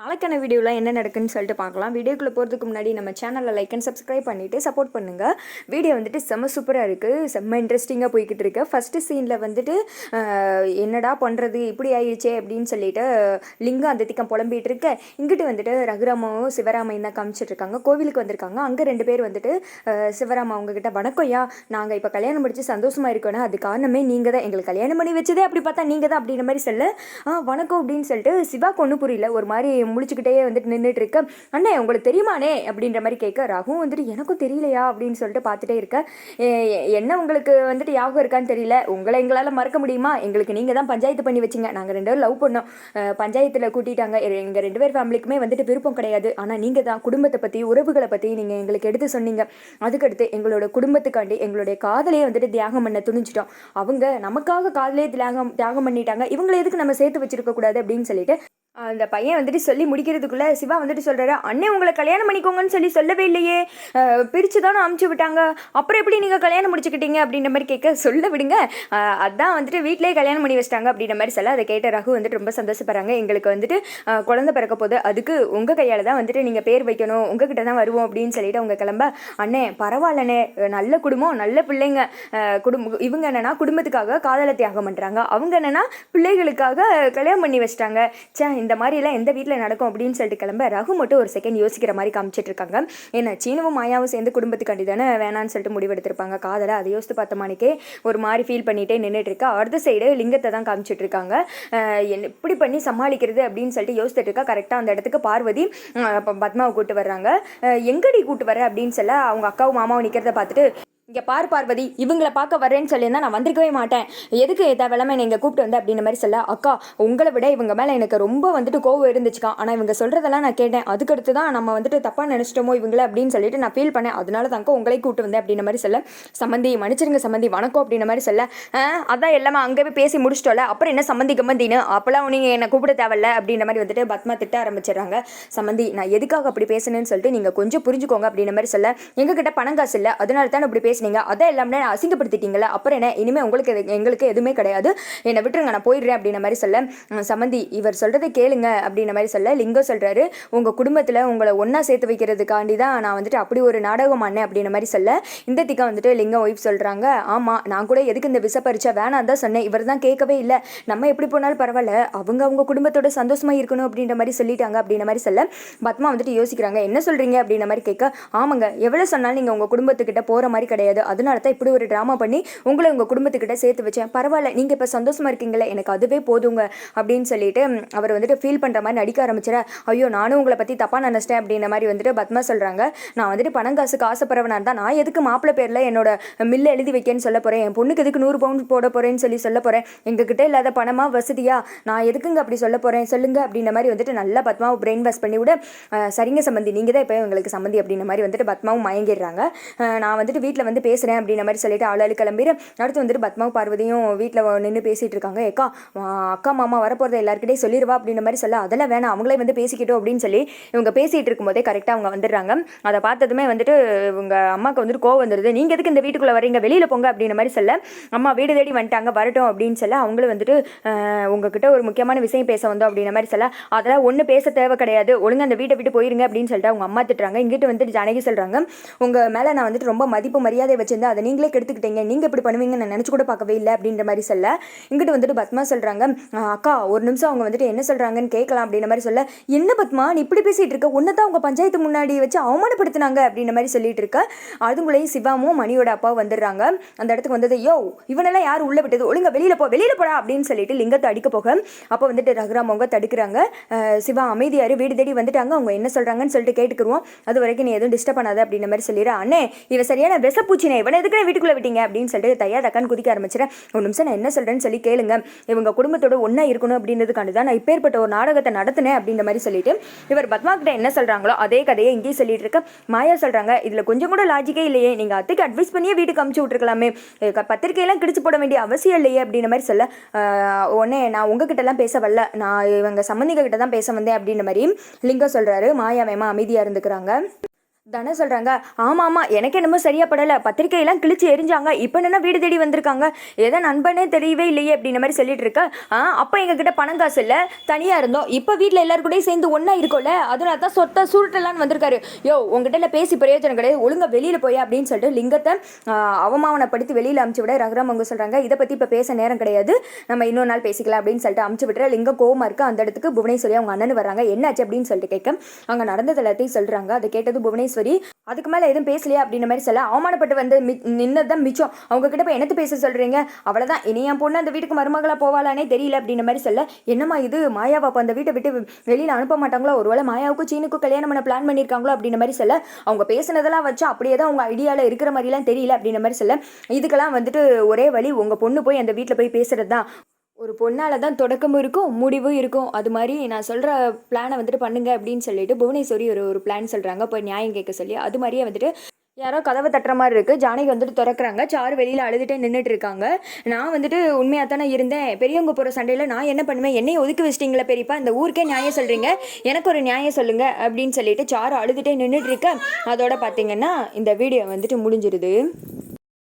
நாளைக்கான வீடியோவில் என்ன நடக்குன்னு சொல்லிட்டு பார்க்கலாம். வீடியோக்குள்ளே போகிறதுக்கு முன்னாடி நம்ம சேனலை லைக் அண்ட் சப்ஸ்கிரைப் பண்ணிவிட்டு சப்போர்ட் பண்ணுங்கள் வீடியோ வந்துட்டு செம்ம சூப்பராக இருக்குது செம்ம இன்ட்ரெஸ்டிங்காக போய்கிட்டு இருக்கு. ஃபஸ்ட்டு சீனில் வந்துட்டு என்னடா பண்ணுறது இப்படி ஆயிடுச்சே அப்படின்னு சொல்லிட்டு லிங்கம் அந்த திக்கம் புலம்பிகிட்டு இருக்க. இங்கிட்டு வந்துட்டு ரகுராமாவும் சிவராமையும் தான் காமிச்சிட்ருக்காங்க கோவிலுக்கு வந்திருக்காங்க. அங்கே ரெண்டு பேர் வந்துட்டு சிவராமா அவங்கக்கிட்ட வணக்கம்யா நாங்கள் இப்போ கல்யாணம் முடிச்சு சந்தோஷமாக இருக்கோன்னா அது காரணமே நீங்கள் தான். எங்களுக்கு கல்யாணம் பண்ணி வச்சதே அப்படி பார்த்தா நீங்கள் தான் அப்படின்ற மாதிரி சொல்ல. ஆ வணக்கம் அப்படின்னு சொல்லிட்டு சிவாக்கு ஒன்றும் புரியல. ஒரு மாதிரி முழிச்சுக்கிட்டே வந்துட்டு நின்றுட்டு இருக்க அண்ணே உங்களுக்கு தெரியுமானே அப்படின்ற மாதிரி கேட்க ரகு வந்துட்டு எனக்கும் தெரியலையா? அப்படின்னு சொல்லிட்டு பார்த்துட்டே இருக்க. என்ன உங்களுக்கு வந்துட்டு யாகம் இருக்கான்னு தெரியல. உங்களை எங்களால் மறக்க முடியுமா? எங்களுக்கு நீங்கள் தான் பஞ்சாயத்து பண்ணி வச்சிங்க. நாங்கள் ரெண்டு பேரும் லவ் பண்ணோம். பஞ்சாயத்தில் கூட்டிட்டாங்க. எங்கள் ரெண்டு பேர் ஃபேமிலிக்குமே வந்துட்டு விருப்பம் கிடையாது. ஆனால் நீங்கள் தான் குடும்பத்தை பற்றி உறவுகளை பற்றி நீங்கள் எங்களுக்கு எடுத்து சொன்னீங்க. அதுக்கடுத்து எங்களோட குடும்பத்துக்காண்டி எங்களுடைய காதலையே வந்துட்டு தியாகம் பண்ண துணிஞ்சிட்டோம். அவங்க நமக்காக காதலே தியாகம் தியாகம் பண்ணிட்டாங்க. இவங்களை எதுக்கு நம்ம சேர்த்து வச்சிருக்க கூடாது அப்படின்னு சொல்லிட்டு அந்த பையன் வந்துட்டு சொல்லி முடிக்கிறதுக்குள்ளே சிவா வந்துட்டு சொல்கிறாரு அண்ணே உங்களை கல்யாணம் பண்ணிக்கோங்கன்னு சொல்லி சொல்லவே இல்லையே. பிரித்து தானே அமுச்சு விட்டாங்க. அப்புறம் எப்படி நீங்கள் கல்யாணம் முடிச்சுக்கிட்டீங்க? அப்படின்ற மாதிரி கேட்க சொல்ல விடுங்க. அதான் வந்துட்டு வீட்டிலே கல்யாணம் பண்ணி வச்சிட்டாங்க அப்படின்ற மாதிரி சொல்ல அதை கேட்ட ரகு வந்துட்டு ரொம்ப சந்தோஷப்படுறாங்க. எங்களுக்கு வந்துட்டு குழந்தை பிறக்க போது அதுக்கு உங்கள் கையால் தான் வந்துட்டு நீங்கள் பேர் வைக்கணும். உங்ககிட்ட தான் வருவோம் அப்படின்னு சொல்லிட்டு அவங்க கிளம்ப அண்ணே பரவாயில்லண்ணே. நல்ல குடும்பம் நல்ல பிள்ளைங்க. குடும்பம் இவங்க என்னன்னா குடும்பத்துக்காக காதலை தியாகம் பண்ணுறாங்க அவங்க என்னென்னா பிள்ளைகளுக்காக கல்யாணம் பண்ணி வச்சிட்டாங்க. ச்சே இந்த இந்த மாதிரிலாம் எந்த வீட்டில் நடக்கும் அப்படின்னு சொல்லிட்டு கிளம்ப ரகு மட்டும் ஒரு செகண்ட் யோசிக்கிற மாதிரி காமிச்சிட்டு இருக்காங்க ஏன்னா சீனவும் மாயாவும் சேர்ந்து குடும்பத்துக்காண்டி தானே வேணான்னு சொல்லிட்டு முடிவெடுத்திருப்பாங்க. காதலை அதை யோசித்து பார்த்தமானிக்கே ஒரு மாதிரி ஃபீல் பண்ணிட்டே நின்றுட்டு இருக்கா அடுத்த சைடு லிங்கத்தை தான் காமிச்சிட்டு இருக்காங்க எப்படி இப்படி பண்ணி சமாளிக்கிறது அப்படின்னு சொல்லிட்டு யோசிச்சுட்டு இருக்கா கரெக்டாக அந்த இடத்துக்கு பார்வதி பத்மாவை கூட்டு வர்றாங்க. எங்கடி கூட்டு வர அப்படின்னு சொல்ல அவங்க அக்காவும் மாமாவும் நிற்கிறத பார்த்துட்டு இங்கே பார் பார்வதி இவங்களை பார்க்க வரேன்னு சொல்லியிருந்தா நான் வந்திருக்கவே மாட்டேன். எதுக்கு தேவையில்லாம என்னை நீங்கள் கூப்பிட்டு வந்து அப்படின்ற மாதிரி சொல்ல? அக்கா உங்களை விட இவங்க மேலே எனக்கு ரொம்ப வந்துட்டு கோவம் இருந்துச்சுக்கா. ஆனால் இவங்க சொல்கிறதெல்லாம் நான் கேட்டேன். அதுக்கடுத்து தான் நம்ம வந்துட்டு தப்பாக நினச்சிட்டோமோ இவங்கள அப்படின்னு சொல்லிட்டு நான் ஃபீல் பண்ணேன். அதனால தாங்க உங்களை கூப்பிட்டு வந்தேன் அப்படின்ற மாதிரி சொல்ல. சம்மந்தி மன்னிச்சிருங்க சம்மந்தி வணக்கம் அப்படின்ற மாதிரி சொல்ல. அதான் எல்லாமே அங்கே போய் பேசி முடிச்சிட்டோல அப்புறம் என்ன சம்மந்தி கம்மந்தின்னு அப்போலாம் நீங்கள் என்னை கூப்பிட தேவையில்ல அப்படின்ற மாதிரி வந்துட்டு பத்மா திட்ட ஆரம்பிச்சிடுறாங்க. சம்மந்தி நான் எதுக்காக அப்படி பேசுனேன்னு சொல்லிட்டு நீங்கள் கொஞ்சம் புரிஞ்சுக்கோங்க அப்படின்ற மாதிரி சொல்ல. எங்ககிட்ட பணம் காசு இல்லை. அதனால தான் இப்படி பேசுனீங்க. அதான் எல்லாமே அசிங்கப்படுத்திட்டீங்களே அப்புறம் என்ன? இனிமேல் உங்களுக்கு எது- எங்களுக்கு எதுவுமே கிடையாது. என்னை விட்டுருங்க நான் போயிடுறேன் அப்படின்ற மாதிரி சொல்ல "ம், சம்மந்தி இவர் சொல்கிறத கேளுங்க அப்படின்ற மாதிரி சொல்ல லிங்கம் சொல்கிறாரு உங்கள் குடும்பத்தில் உங்களை ஒன்றா சேர்த்து வைக்கிறதுக்காண்டி தான் நான் வந்துட்டு அப்படி ஒரு நாடகம் ஆனேன் அப்படின்ற மாதிரி சொல்ல இந்த திக்கா வந்துட்டு லிங்கம் ஒய்ஃப் சொல்கிறாங்க ஆமாம் நான் கூட எதுக்கு இந்த விச பறிச்சா வேணாம் தான் சொன்னேன். இவர் தான் கேட்கவே இல்லை. நம்ம எப்படி போனாலும் பரவாயில்ல. அவங்க அவங்க குடும்பத்தோட சந்தோஷமாக இருக்கணும் அப்படின்ற மாதிரி சொல்லிட்டாங்க அப்படின்ற மாதிரி சொல்ல பத்மா வந்துட்டு யோசிக்கிறாங்க. என்ன சொல்கிறீங்க அப்படின்ற மாதிரி கேட்க ஆமாங்க எவ்வளோ சொன்னாலும் நீங்கள் உங்கள் குடும்பத்துக்கிட்ட போகிற மாதிரி கிடையாது. அதனால தான் இப்படி ஒரு ட்ராமா பண்ணி உங்களை உங்கள் குடும்பத்துக்கிட்ட சேர்த்து வச்சேன். பரவாயில்ல நீங்கள் இப்போ சந்தோஷமாக இருக்கீங்களே எனக்கு அதுவே போதுங்க அப்படின்னு சொல்லிட்டு அவர் வந்துட்டு ஃபீல் பண்ணுற மாதிரி நடிக்க ஆரம்பிச்சிட. ஐயோ நானும் உங்களை பற்றி தப்பாக நினச்சிட்டேன் அப்படின்ற மாதிரி வந்துட்டு பத்மா சொல்கிறாங்க நான் வந்துட்டு பணம் காசுக்கு ஆசைப்படுறவனா இருந்தால் நான் எதுக்கு மாப்பிள்ளை பேரில் என்னோட மில்ல எழுதி வைக்கேன்னு சொல்ல போகிறேன் என் பொண்ணுக்கு எதுக்கு நூறு பவுண்ட் போட போகிறேன்னு சொல்லி சொல்ல போகிறேன் எங்ககிட்ட இல்லாத பணமா வசதியா நான் எதுக்குங்க அப்படி சொல்ல போகிறேன் சொல்லுங்க அப்படின்ற மாதிரி வந்துட்டு நல்லா பத்மாவை பிரெயின் வாஷ் பண்ணி விட. சரிங்க சம்பந்தி நீங்கள் தான் இப்போ எங்களுக்கு சம்பந்தி அப்படின்ற மாதிரி வந்துட்டு பத்மாவும் மயங்கிடுறாங்க. நான் வந்துட்டு வீட்டில் வந்து பேசுகிறேன் அப்படின்ற மாதிரி சொல்லிட்டு ஆளாளு கிளம்பிடு அடுத்து வந்துட்டு பத்மா பார்வதியும் வீட்டில் நின்று பேசிகிட்டு இருக்காங்க. ஏக்கா அக்கா மாமா வரப்போகிறத எல்லாருக்கிட்டே சொல்லிடுவா அப்படின்ற மாதிரி சொல்ல அதெல்லாம் வேணாம் அவங்களே வந்து பேசிக்கிட்டோம் அப்படின்னு சொல்லி இவங்க பேசிகிட்டு இருக்கும்போதே கரெக்டாக அவங்க வந்துடுறாங்க. அதை பார்த்ததுமே வந்துட்டு இவங்க அம்மாவுக்கு வந்துட்டு கோவம் வந்துடுது நீங்கள் எதுக்கு இந்த வீட்டுக்குள்ளே வரீங்க வெளியில் போங்க அப்படின்ற மாதிரி சொல்ல அம்மா வீடு தேடி வந்துட்டாங்க வரட்டும் அப்படின்னு சொல்ல அவங்களும் வந்துட்டு உங்ககிட்ட ஒரு முக்கியமான விஷயம் பேச வந்தோம் அப்படின்ற மாதிரி சொல்ல அதெல்லாம் ஒன்றும் பேச தேவை கிடையாது. ஒழுங்காக அந்த வீட்டை விட்டு போயிருங்க அப்படின்னு சொல்லிட்டு அவங்க அம்மா திட்டுறாங்க. இங்கிட்டு வந்துட்டு ஜானகி சொல்கிறாங்க உங்கள் மேலே நான் வந்துட்டு ரொம்ப மதிப்பு மரியாதை வச்சிருந்தேன் அதை நீங்களே கெடுத்துக்கிட்டீங்க. நீங்கள் இப்படி பண்ணுவீங்கன்னு நான் நினச்சி கூட பார்க்கவே இல்லை அப்படின்ற மாதிரி சொல்ல. இங்கிட்டு வந்துட்டு பத்மா சொல்கிறாங்க அக்கா ஒரு நிமிஷம் அவங்க வந்துட்டு என்ன சொல்கிறாங்கன்னு கேட்கலாம் அப்படின்ற மாதிரி சொல்ல. என்ன பத்மா நீ இப்படி பேசிகிட்டு இருக்க? ஒன்று தான் உங்கள் பஞ்சாயத்து முன்னாடி வச்சு அவமானப்படுத்தினாங்க அப்படின்ற மாதிரி சொல்லிட்டு இருக்க. அதுங்களையும் சிவாமும் மணியோட அப்பா வந்துடுறாங்க. அந்த இடத்துக்கு வந்தது யோ இவனெல்லாம் யார் உள்ளே விட்டது? ஒழுங்க வெளியில் போ வெளியில் போடா அப்படின்னு சொல்லிட்டு லிங்கத்தை அடிக்க போக. அப்போ வந்துட்டு ரகுராம் அவங்க தடுக்கிறாங்க. சிவா அமைதியார் வீடு தேடி வந்துட்டாங்க. அவங்க என்ன சொல்கிறாங்கன்னு சொல்லிட்டு கேட்டுக்குருவோம். அது வரைக்கும் நீ எதுவும் டிஸ்டர்ப் பண்ணாத அப்படின்ற மாதிரி சொல்லிடுறேன் அண்ணே இவன் சரியான விசப்பூச்சினே இவனை எதுக்கு வீட்டுக்குள்ளே விட்டீங்க? அப்படின்னு சொல்லிட்டு தையா தக்கான்னு குதிக்க ஆரம்பிச்சிடறேன் ஒரு நிமிஷம் நான் என்ன சொல்கிறேன்னு சொல்லி கேளுங்க. இவங்க குடும்பத்தோட ஒன்றா இருக்கணும் அப்படின்றதுக்காண்டி தான் நான் இப்பேற்பட்ட ஒரு நாடகத்தை நடத்தினேன் அப்படின்ற மாதிரி சொல்லிட்டு இவர் பத்மா கிட்ட என்ன சொல்கிறாங்களோ அதே கதையை இங்கேயும் சொல்லிட்டு இருக்க. மாயா சொல்கிறாங்க இதில் கொஞ்சம் கூட லாஜிக்கே இல்லையே. நீங்கள் அத்தைக்கு அட்வைஸ் பண்ணியே வீட்டுக்கு அமுச்சு விட்டுருக்கலாமே. பத்திரிக்கையெல்லாம் கிடிச்சு போட வேண்டிய அவசியம் இல்லையே அப்படின்ற மாதிரி சொல்ல. உடனே நான் உங்ககிட்டலாம் பேச வரல. நான் இவங்க சம்மந்திக கிட்ட தான் பேச வந்தேன் அப்படின்ற மாதிரி லிங்கம் சொல்கிறாரு மாயா மேமா அமைதியாக இருந்துக்கிறாங்க. தானே சொல்கிறாங்க ஆமாம் ஆமாம் எனக்கு என்னமோ சரியாக படலை. பத்திரிக்கையெல்லாம் கிழிச்சு எரிஞ்சாங்க. இப்போ என்ன வீடு தேடி வந்திருக்காங்க. ஏதோ நண்பனே தெரியவே இல்லையே அப்படின்ற மாதிரி சொல்லிட்டு இருக்க. ஆ அப்போ எங்ககிட்ட பணம் காசு இல்லை. தனியாக இருந்தோம். இப்போ வீட்டில் எல்லாரு கூடயும் சேர்ந்து ஒன்றா இருக்கோம்ல. அதனால தான் சொத்தை சுருட்டலான்னு வந்திருக்காரு. யோ உங்ககிட்ட பேசி பிரயோஜனம் கிடையாது. ஒழுங்காக வெளியில் போய் அப்படின்னு சொல்லிட்டு லிங்கத்தை அவமானப்படுத்தி வெளியில் அமுச்சு விட ரகுராம் அவங்க சொல்கிறாங்க இதை பற்றி இப்போ பேச நேரம் கிடையாது. நம்ம இன்னொரு நாள் பேசிக்கலாம் அப்படின்னு சொல்லிட்டு அமுச்சு விட்ற லிங்கம் கோவமாக இருக்கு. அந்த இடத்துக்கு புவனேஸ்வரி அவங்க அண்ணன் வராங்க என்னாச்சு அப்படின்னு சொல்லிட்டு கேட்க. அங்கே நடந்தது எல்லாத்தையும் சொல்கிறாங்க அதை கேட்டது புவனேஸ்வரி அதுக்கு மேலே எதுவும் பேசலையா அப்படின்ற மாதிரி சொல்ல அவமானப்பட்டு வந்து மி நின்னது தான் மிச்சம். அவங்க கிட்ட போய் என்னத்து பேச சொல்கிறீங்க அவ்வளோதான் இனி என் பொண்ணு அந்த வீட்டுக்கு மருமகளா போவாளானே தெரியல அப்படின்ற மாதிரி சொல்ல என்னம்மா இது? மாயாவை அப்போ அந்த வீட்டை விட்டு வெளியில் அனுப்ப மாட்டாங்களோ? ஒருவேளை மாயாவுக்கும் சீனுக்கும் கல்யாணம் பண்ண பிளான் பண்ணியிருக்காங்களோ அப்படின்ற மாதிரி சொல்ல அவங்க பேசுனதெல்லாம் வச்சு அப்படியே தான் அவங்க ஐடியாவில் இருக்கிற மாதிரிலாம் தெரியல அப்படின்ற மாதிரி சொல்ல இதுக்கெல்லாம் வந்துட்டு ஒரே வழி உங்கள் பொண்ணு போய் அந்த வீட்டில் போய் பேசுறதுதான். ஒரு பொண்ணால் தான் தொடக்கமும் இருக்கும் முடிவும் இருக்கும். அது மாதிரி நான் சொல்கிற பிளானை வந்துட்டு பண்ணுங்க அப்படின்னு சொல்லிட்டு புவனேஸ்வரி ஒரு ஒரு பிளான் சொல்கிறாங்க போய் நியாயம் கேட்க சொல்லி அது மாதிரியே வந்துட்டு யாரோ கதவை தட்டுற மாதிரி இருக்குது ஜானகி வந்துட்டு திறக்கிறாங்க. சாரு வெளியில் அழுதுகிட்டே நின்றுட்டு இருக்காங்க. நான் வந்துட்டு உண்மையாக தானே இருந்தேன். பெரியவங்க போகிற சண்டையில் நான் என்ன பண்ணுவேன்? என்னையும் ஒதுக்கி வச்சிட்டிங்களா பெரியப்பா? இந்த ஊருக்கே நியாயம் சொல்கிறீங்க எனக்கு ஒரு நியாயம் சொல்லுங்க அப்படின்னு சொல்லிட்டு சாரு அழுதுகிட்டே நின்றுட்டு இருக்க. அதோட பார்த்தீங்கன்னா இந்த வீடியோ வந்துட்டு முடிஞ்சிருது.